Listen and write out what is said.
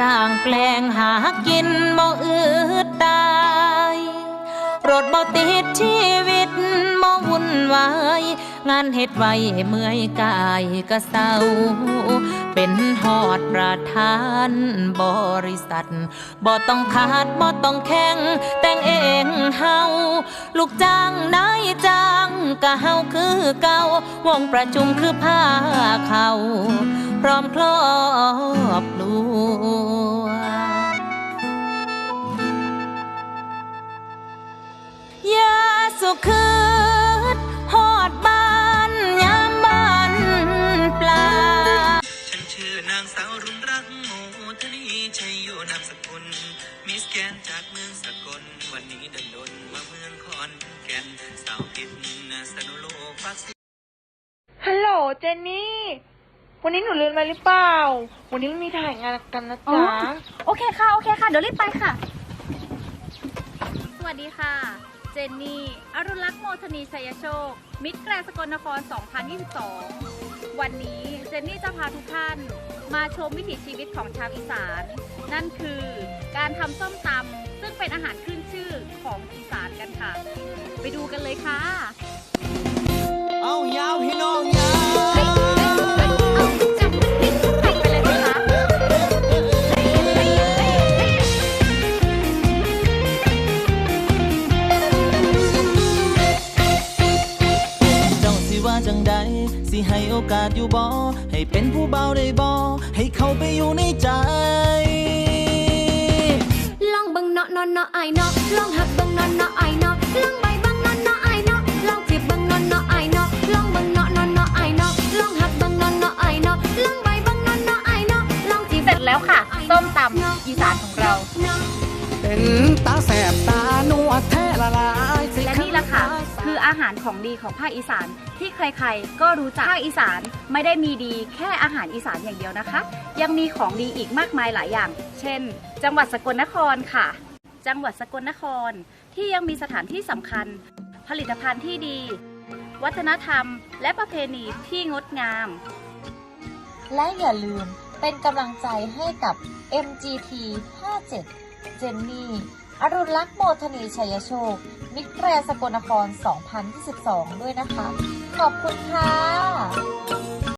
สร้างแปลงหากินบ่อืดตาย รถบ่ติดชีวิตบ่วุ่นวาย งานเฮ็ดไว้เมื่อยกายก็เศร้า เป็นหอดประธานบริษัทบ่ต้องขาดบ่ต้องแข่ง แต่งเองเฮาลูกจ้างนายจ้างก็เฮาคือเก่าวงประชุมคือผ้าเขาพร้อมครอบครั สุขืดหอดบ้านยามบ้านปลา ฉันชื่อนางสาวรุ่นรักโมทนีชัยโยนามสกุล มิสแกนจากเมืองสกล วันนี้เดินดนมาเมืองขอนแก่นสาวเพชรสนุโลกฟักซิฮัลโหลเจนนี่ วันนี้หนูลืมอะไรหรือเปล่า วันนี้ไม่มีถ่ายงานกันนะอ๋อจ๊ะ โอเคค่ะ โอเคค่ะ เดี๋ยวรีบไปค่ะ สวัสดีค่ะ เจนนี่ อรุณลักษณ์โมทนีชัยโชค มิตรแกรสกลนคร 2022 วันนี้เจนนี่จะพาทุกท่าน มาชมวิถีชีวิตของชาวอีสาน นั่นคือการทำส้มตำซึ่งเป็นอาหารขึ้นชื่อของอีสานกันค่ะ ไปดูกันเลยค่ะ เอายาวเห็น ว่าจังใดสิให้โอกาสอยู่บ่ให้เป็นผู้เบาได้บ่ให้เข้าไปอยู่ในใจ ลองเบิ่งเนาะเนาะเนาะไอายเนาะลองหักเบิ่งเนาะเนาะไอายเนาะลองใบเบิ่งเนาะเนาะไอายเนาะลองจีบเบิ่งเนาะเนาะไอายเนาะลองเบิ่งเนาะเนาะเนาะไอายเนาะลองหักเบิ่งเนาะเนาะไอายเนาะลองใบเบิ่งเนาะเนาะไอายเนาะลองจีบเสร็จแล้วค่ะส้มตำอีสานของเรา เป็นตาแสบตาหนวดแท้ละลายสิและนี่แหละค่ะคื อาหารของดีของภาคอีสานที่ใครๆ ก็รู้จักภาคอีสานไม่ได้มีดีแค่อาหารอีสานอย่างเดียวนะคะ ยังมีของดีอีกมากมายหลายอย่าง เช่น จังหวัดสกลนครค่ะ จังหวัดสกลนคร ที่ยังมีสถานที่สำคัญ ผลิตภัณฑ์ที่ดี วัฒนธรรม และประเพณีที่งดงาม และอย่าลืมเป็นกำลังใจให้กับ MGT 57เจนนี่ อรุณลักษณ์โมทนีชัยโชค มิตรแกรนด์สกลนคร 2022 ด้วยนะคะ ขอบคุณค่ะ